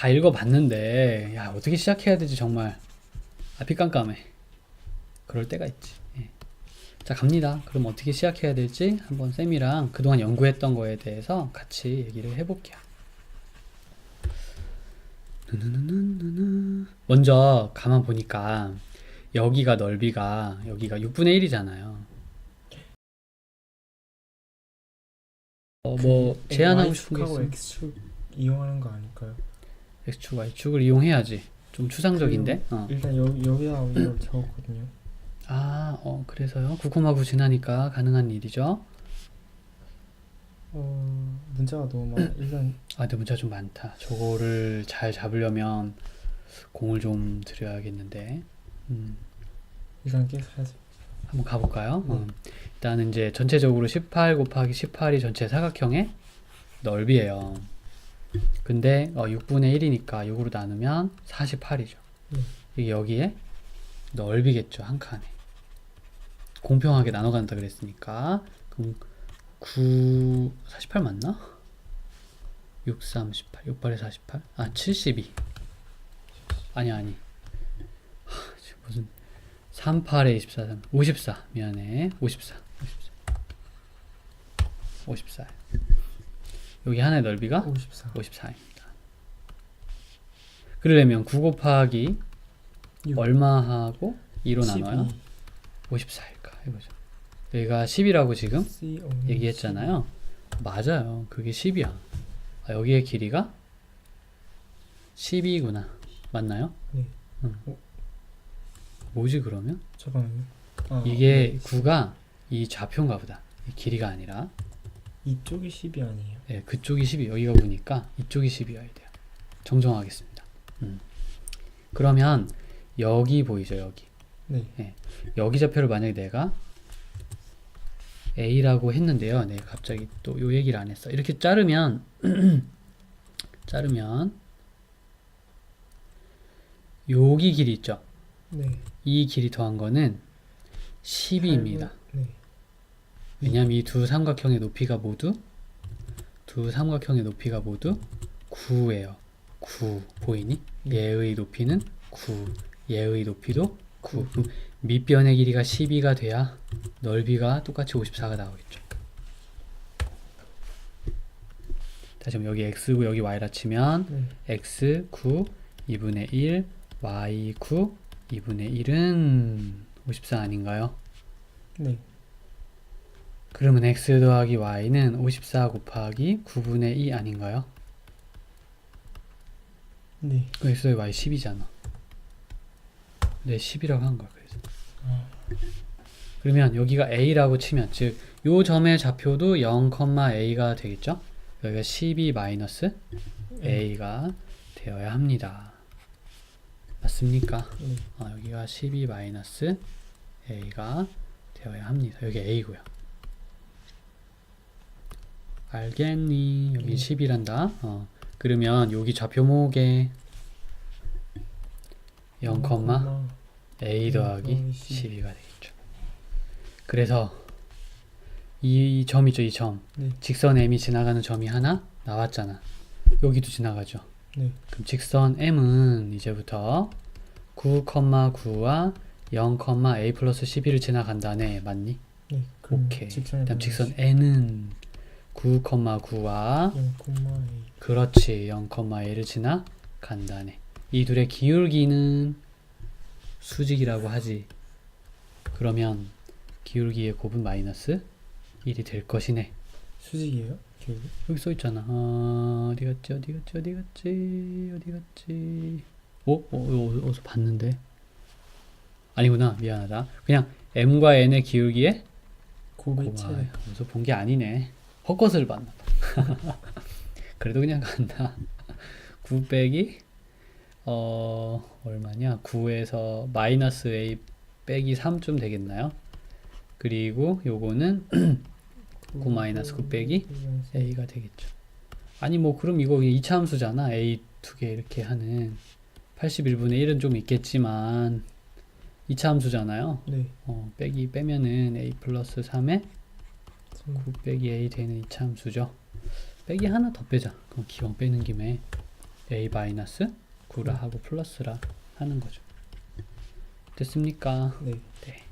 다 읽어봤는데 야 어떻게 시작해야 되지 정말 앞이 깜깜해 그럴 때가 있지 예. 자 갑니다 그럼 어떻게 시작해야 될지 한번 쌤이랑 그동안 연구했던 거에 대해서 같이 얘기를 해볼게요. 먼저 가만 보니까 여기가 넓이가 여기가 6분의 1이잖아요 어, 뭐 제한하고 싶은 게 X축 이용하는 거 아닐까요? X축, Y축을 이용해야지. 좀 추상적인데. 어. 일단 여, 여기다 이걸 적었거든요. 아, 어, 그래서요. 9,9 지나니까 가능한 일이죠. 어, 문자가 너무 많아. 일단 아, 근데 문제가 좀 많다. 저거를 잘 잡으려면 공을 좀 들여야겠는데. 음, 계속 하지. 한번 가볼까요? 네. 어. 일단은 이제 전체적으로 18 곱하기 18이 전체 사각형의 넓이에요. 근데 어, 6분의 1이니까 6으로 나누면 48이죠. 네. 이게 여기에 넓이겠죠, 한 칸에. 공평하게 나눠 간다 그랬으니까. 그럼 9, 48 맞나? 6, 38, 6, 8에 48? 아, 72. 아니, 아니. 하, 지금 무슨 3, 8에 24, 3, 54. 미안해. 54. 54. 54. 여기 하나의 넓이가 54. 54입니다. 그러려면 9 곱하기 육. 얼마하고 2로 12. 나눠요? 54일까? 해보죠. 여기가 10이라고 지금 얘기했잖아요. 맞아요. 그게 10이야. 아, 여기의 길이가 10이구나. 맞나요? 네. 응. 어? 뭐지 그러면? 10. 잠깐만요. 아, 이게 네. 9가 이 좌표인가 보다. 이 길이가 아니라 이쪽이 10이 아니에요. 예, 그쪽이 10이 여기가 보니까 이쪽이 10이어야 돼요. 정정하겠습니다. 음. 그러면 여기 보이죠 여기 네. 여기 좌표를 만약에 내가 A라고 했는데요. 네, 갑자기 또 요 얘기를 안 했어. 이렇게 자르면 자르면 여기 길이 있죠. 네. 이 길이 더한 거는 10입니다. 네. 왜냐면 이 두 삼각형의 높이가 모두 두 삼각형의 높이가 모두 9예요. 9 보이니? 네. 얘의 높이는 9, 얘의 높이도 9. 그럼 밑변의 길이가 12가 돼야 넓이가 똑같이 54가 나오겠죠. 다시 한번 여기 x고 여기 y라 치면 네. x 9 2분의 1 y 9 2분의 1은 54 아닌가요? 네. 그러면 x 더하기 y는 54 곱하기 9분의 2 아닌가요? 네. 그 x 더하기 y 10이잖아. 네, 10이라고 한 거야. 그래서. 아. 그러면 여기가 a라고 치면 즉 요 점의 좌표도 0,a가 되겠죠? 여기가 12 마이너스 네. a가 되어야 합니다. 맞습니까? 네. 어, 여기가 12 마이너스 a가 되어야 합니다. 여기 a고요. 알겠니? 여기 네. 10이란다. 어, 그러면 여기 좌표목에 0, a 더하기 음, 12. 12가 되겠죠. 그래서 이 점이죠, 이 점. 네. 직선 m이 지나가는 점이 하나 나왔잖아. 여기도 지나가죠. 네. 그럼 직선 m은 이제부터 9,9와 0,a 플러스 12를 지나간다네. 맞니? 네. 오케이. 그다음 직선 n은 9,9와 0,A. 그렇지 0,a를 지나 간다네. 이 둘의 기울기는 수직이라고 하지. 그러면 기울기의 곱은 마이너스 1이 될 것이네. 수직이에요? 기울기? 여기 써 있잖아. 아, 어디 갔지? 어디 갔지? 어디 갔지? 어디 갔지? 어? 어, 어 어디서 봤는데? 아니구나. 미안하다. 그냥 m과 n의 기울기에 곱의 고마워. 최대. 어디서 본 게 아니네. 헛것을 봤나 봐. 그래도 그냥 간다. 9 빼기 어 얼마냐? 9에서 마이너스 a 빼기 3쯤 되겠나요? 그리고 요거는 9 마이너스 9 빼기 a가 되겠죠. 아니 뭐 그럼 이거 이차 함수잖아. a 두 개 이렇게 하는 81분의 1은 좀 있겠지만 이차 함수잖아요. 네. 어, 빼기 빼면은 a 플러스 3에 9 빼기 a 되는 이차 함수죠. 빼기 하나 더 빼자. 그럼 기왕 빼는 김에 a 마이너스 9라 하고 플러스라 하는 거죠. 됐습니까? 네. 네.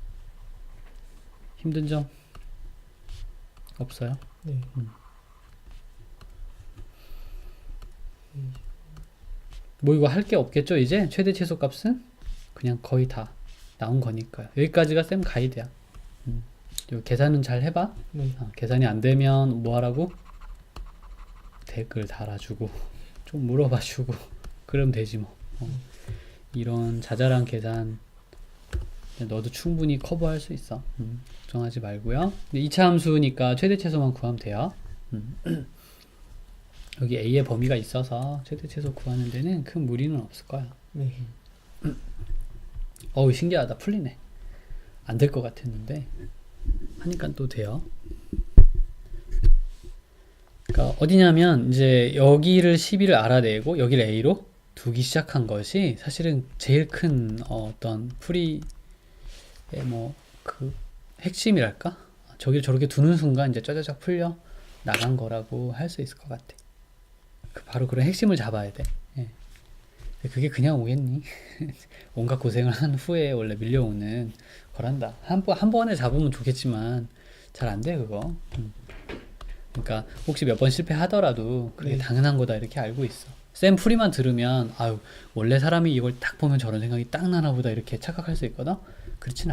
힘든 점 없어요? 네. 뭐 이거 할 게 없겠죠 이제 최대 최소 값은 그냥 거의 다 나온 거니까요 여기까지가 쌤 가이드야 음. 요 계산은 잘 해봐. 네. 어, 계산이 안 되면 뭐 하라고? 댓글 달아주고 좀 물어봐주고 그러면 되지 뭐. 어. 이런 자잘한 계산 너도 충분히 커버할 수 있어. 음, 걱정하지 말고요. 2차 함수니까 최대 최소만 구하면 돼요. 음. 여기 a의 범위가 있어서 최대 최소 구하는 데는 큰 무리는 없을 거야. 네. 어우 신기하다. 풀리네. 안 될 것 같았는데 하니까 또 돼요. 그러니까 어디냐면 이제 여기를 12를 알아내고 여기를 A로 두기 시작한 것이 사실은 제일 큰 어, 어떤 풀이의 뭐그 핵심이랄까? 저기를 저렇게 두는 순간 이제 짜자작 풀려 나간 거라고 할 수 있을 것 같아. 그 바로 그런 핵심을 잡아야 돼. 예. 그게 그냥 오겠니? 온갖 고생을 한 후에 원래 밀려오는 거란다. 한, 번, 한 번에 잡으면 좋겠지만 잘 안 돼 그거. 음. 그러니까 혹시 몇 번 실패하더라도 그게 네. 당연한 거다 이렇게 알고 있어. 쌤 풀이만 들으면 아유 원래 사람이 이걸 딱 보면 저런 생각이 딱 나나 보다 이렇게 착각할 수 있거든. 그렇진